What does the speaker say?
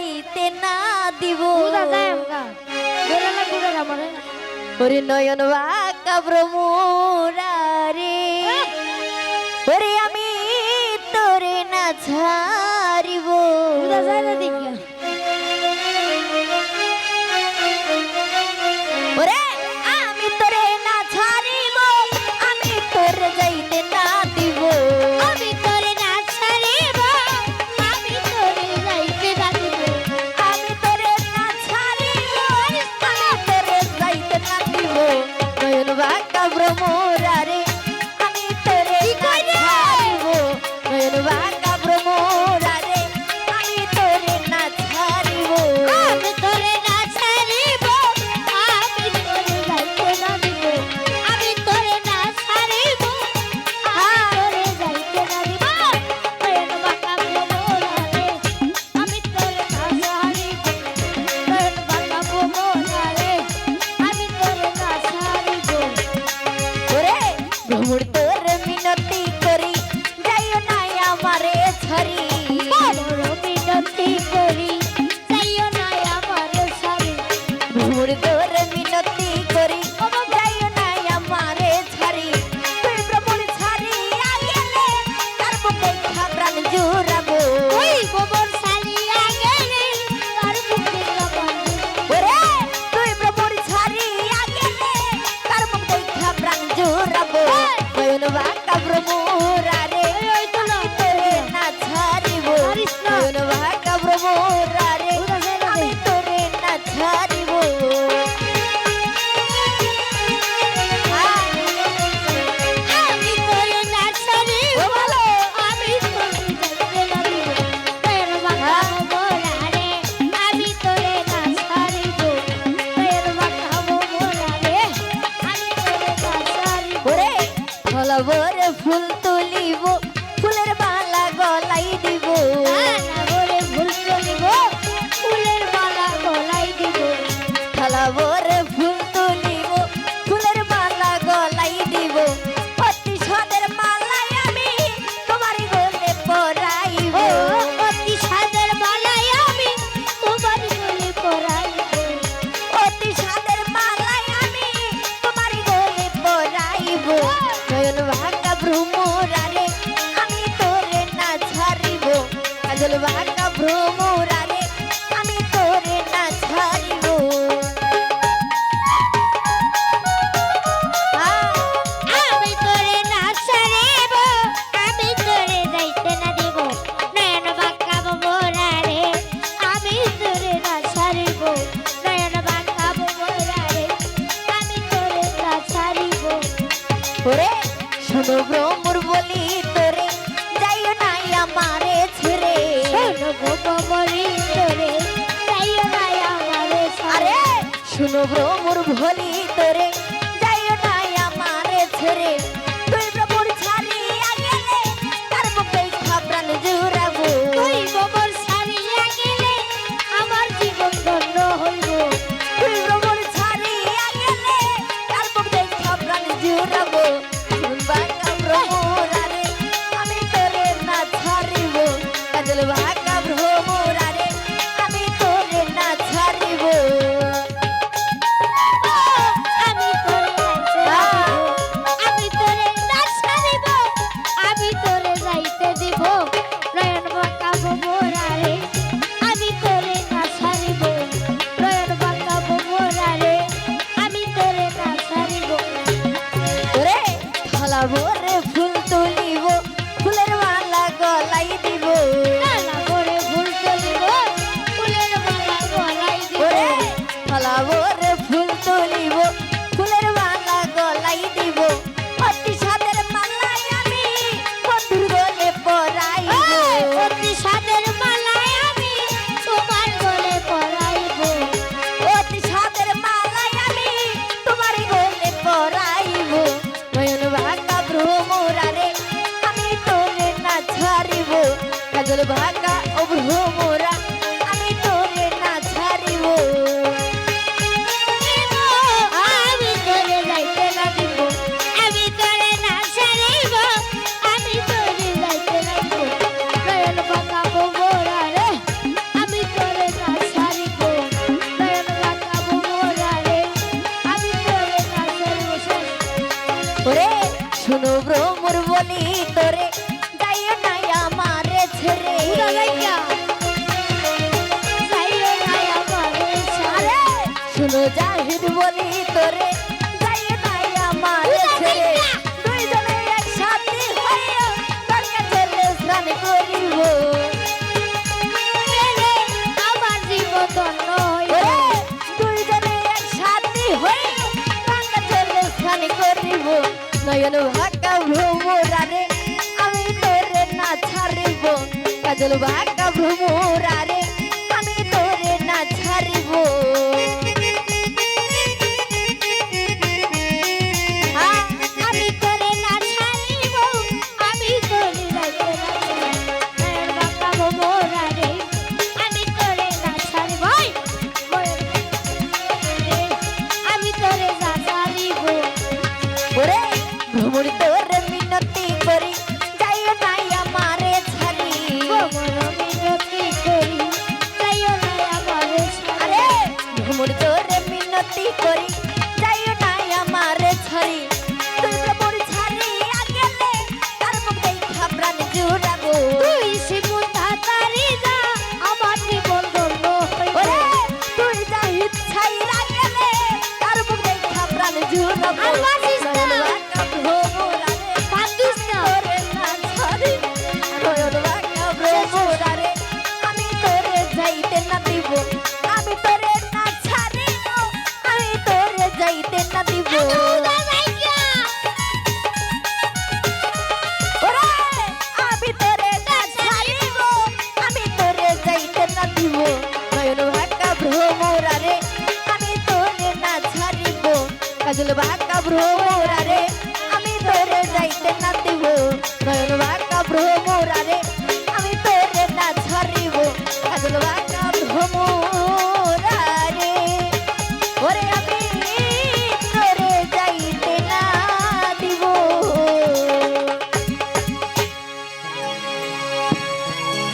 যাইতে না দিব। ওরে নয়ন বা কাব্রমুরা মোরা barca, bromo. সাবর করে শোনো গো মোর বলি তোরে যাইও নাই আমারে ছেড়ে। শোনো গো বলি তোরে যাইও নাই আমারে আরে শোনো গো মোর তোরে যাইও নাই আমারে ছেড়ে। শুধু ভ্রমর বলি তোরে যাইও না আমারে ছেড়ে। শুনো জাহিদ বলি তোরে যাইও না আমারে ছেড়ে। নয়ন ভাগা ভ্রমরা রে আমি তোরে না ছাড়িব। কাজল ভাগা ভ্রমরা রে